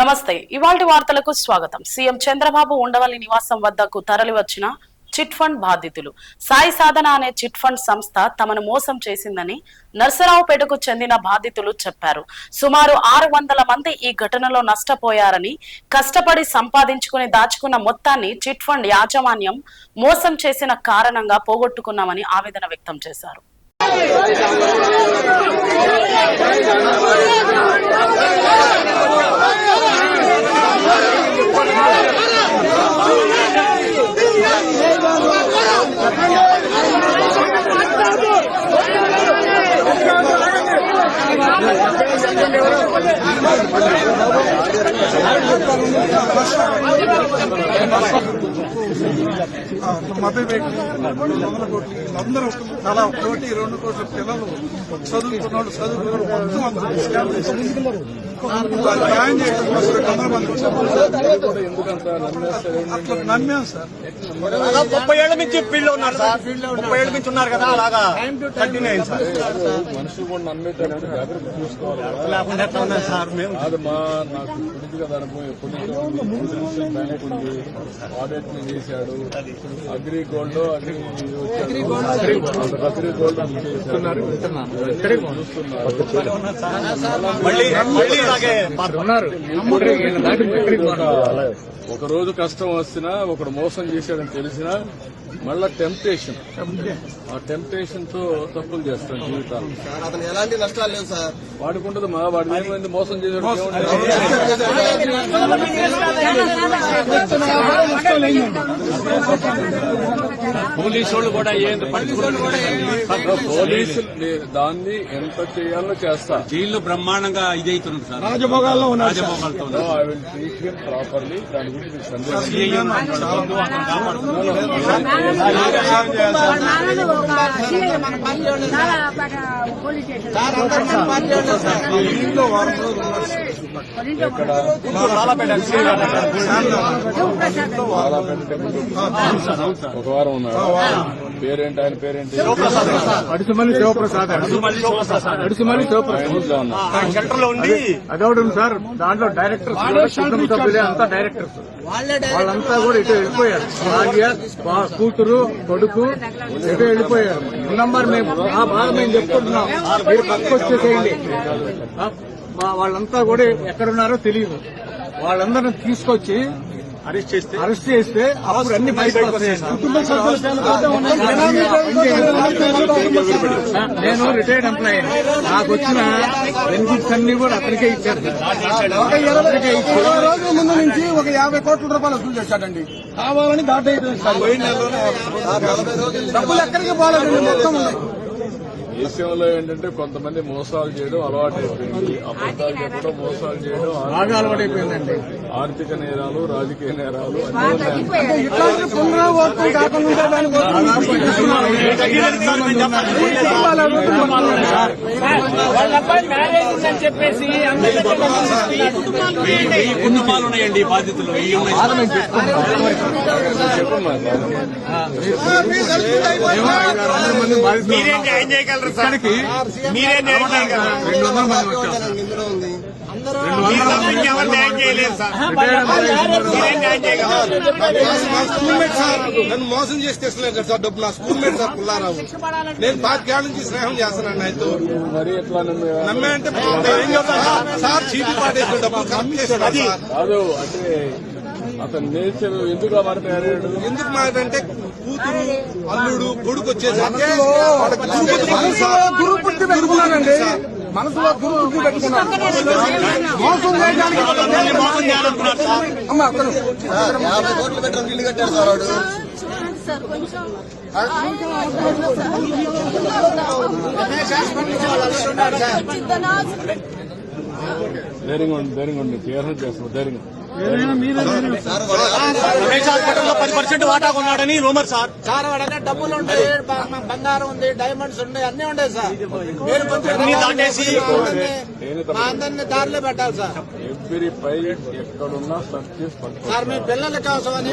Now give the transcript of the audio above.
నమస్తే ఇవాళ వార్తలకు స్వాగతం. సీఎం చంద్రబాబు ఉండవల్లి నివాసం వద్దకు తరలివచ్చిన చిట్ ఫండ్ బాధితులు. సాయి సాధన అనే చిట్ ఫండ్ సంస్థ తమను మోసం చేసిందని నర్సరావుపేటకు చెందిన బాధితులు చెప్పారు. సుమారు ఆరు వందల మంది ఈ ఘటనలో నష్టపోయారని కష్టపడి సంపాదించుకుని దాచుకున్న మొత్తాన్ని చిట్ ఫండ్ యాజమాన్యం మోసం చేసిన కారణంగా పోగొట్టుకున్నామని ఆవేదన వ్యక్తం చేశారు. మభ్య వ్యక్తి వందల కోట్లు అందరూ చాలా కోటి రెండు కోట్ల పిల్లలు చదువుకున్న వాళ్ళు చదువుకున్న వాళ్ళు మొత్తం అందరూ వాళ్ళు న్యాయం చేయడం కోసం. అట్లా నమ్మాం సార్. ముప్పై ఏళ్ళ నుంచి ఫీల్డ్లో ఉన్నారు సార్. ముప్పై ఏళ్ళ నుంచి ఉన్నారు కదా అలాగా? కంటిన్యూ అయింది సార్. మనుషులు కూడా నమ్మేటప్పుడు జాగ్రత్త చూసుకోవాలి కదా. లేకుండా ఎట్లా ఉన్నాయి సార్ మేము? కాదు మా నాకు పొలిటికల్ కదా అనుభవం ఎప్పటి నుంచో బ్యాంక్ ఉంది. ఆడిట్ని చేశాడు. Agri gold agri agri gold agri gold అని చేశాడు. చూస్తున్నారు. మళ్ళీ మళ్ళీ ఒక- ఒక రోజు కష్టం వచ్చినా ఒకడు మోసం చేశాడని తెలిసినా మళ్ళా టెంప్టేషన్ ఆ టెంప్టేషన్తో తప్పులు చేస్తాం జీవితాలు. అతను ఎలాంటి నష్టాలు లేవు సార్. వాడుకుంటుంది మా వాడి ఏమైంది? మోసం చేశాడు పోలీసు వాళ్ళు కూడా ఏంది పోలీసులు దాన్ని ఎంత చేయాలో చేస్తా. జైల్లో బ్రహ్మాండంగా ఇదైతున్నారు సార్. రాజభోగాల్లో ఉన్నారు. రాజభోగాలతో. దాని గురించి. ఇంట్లో వారం రోజులు ఉన్నారు. ఒక వారం ఉన్నాడు పేరేంటి? ఆయన పేరేంటి? అడుసుమల్లి శివప్రసాద్. అడుసుమల్లి శివప్రసాద్. ఉండి. అదవడం సార్. దాంట్లో డైరెక్టర్స్ కుటుంబ సభ్యులే అంతా డైరెక్టర్స్ వాళ్ళంతా కూడా ఇటు వెళ్ళిపోయారు. భార్య కూతురు కొడుకు ఇటు వెళ్ళిపోయారు. నంబర్ మేము ఆ బాధ మేము చెప్పుకుంటున్నాం మీరు పక్కకు వచ్చేసేయండి వాళ్ళంతా కూడా ఎక్కడున్నారో తెలియదు. వాళ్ళందరిని తీసుకొచ్చి అరెస్ట్ చేస్తే అరెస్ట్ చేస్తే అప్పుడు అన్ని నేను రిటైర్డ్ ఎంప్లాయీ నాకు వచ్చిన బెనిఫిట్స్ అన్ని కూడా అతనికే ఇచ్చారు ఒక ఇరవై రోజుల ముందు నుంచి ఒక యాభై కోట్ల రూపాయలు వసూలు చేశాడండి కావాలని దాటైపోయింది డబ్బులు ఎక్కడికి పోలేదండి మొత్తం. దేశంలో ఏంటంటే కొంతమంది మోసాలు చేయడం అలవాటు అయిపోయింది అబద్దాలు చెప్పడం మోసాలు చేయడం ఆర్థిక- బాగా అలవాటైపోయిందండి. ఆర్థిక నేరాలు రాజకీయ నేరాలు ఈ కుటుంబాలు ఉన్నాయండి ఈ బాధితులు మీరేం న్యాయం చేయగలరు సార్ మీరేం న్యాయం చేయగలరు రెండు వందల మంది వచ్చారు ఇందులో ఉంది మీరు తప్ప ఇంకెవరు న్యాయం చేయలేదు సార్ మీరేం న్యాయం చేయగలరు మా స్కూల్ మేట్ సార్ నన్ను మోసం చేసి తెచ్చలేదు కదా సార్ డబ్బు నా స్కూల్ మేట్ సార్ పుల్లారావు నేను పాతికేళ్ళ నుంచి స్నేహం చేస్తున్నాను ఆయనతో నమ్మే అంటే సార్ చీటీ పాటేసిన డబ్బులు కరెక్ట్ చేశాడు అంటే అతని నేచర్ ఎందుకు తయారయ్యాడు ఎందుకు మాకంటే కూతురు అల్లుడు కొడుకు వచ్చేసరికి పుట్టి పెట్టుకున్నానండి మనసులో గురు పుట్టి పెట్టుకున్నాను మోసం చేయడానికి మోసం చేయాలనుకున్నారు సార్ అమ్మ అతను సార్ యాభై కోట్లు పెట్టడానికి ఇల్లు కట్టాడు సార్ వాడు సార్ కొంచెం ధైర్యంగా ఉండి ధైర్యంగా ఉండి క్లియర్ చేస్తున్నాడు ధైర్యంగా. సార్ వాడు రమేష్ హాస్పిటల్లో పది పర్సెంట్ వాటా కొన్నాడని రూమర్ సార్. సార్ డబ్బులు ఉంటాయి బంగారం ఉంది డైమండ్స్ ఉన్నాయి అన్ని ఉంటాయి సార్. మీరు కొంచెం దాటేసి మా అందరినీ దారిలో పెట్టాలి సార్. ఎవ్రీ పై ఎక్కడున్నా సార్ మీ పిల్లల కోసం అని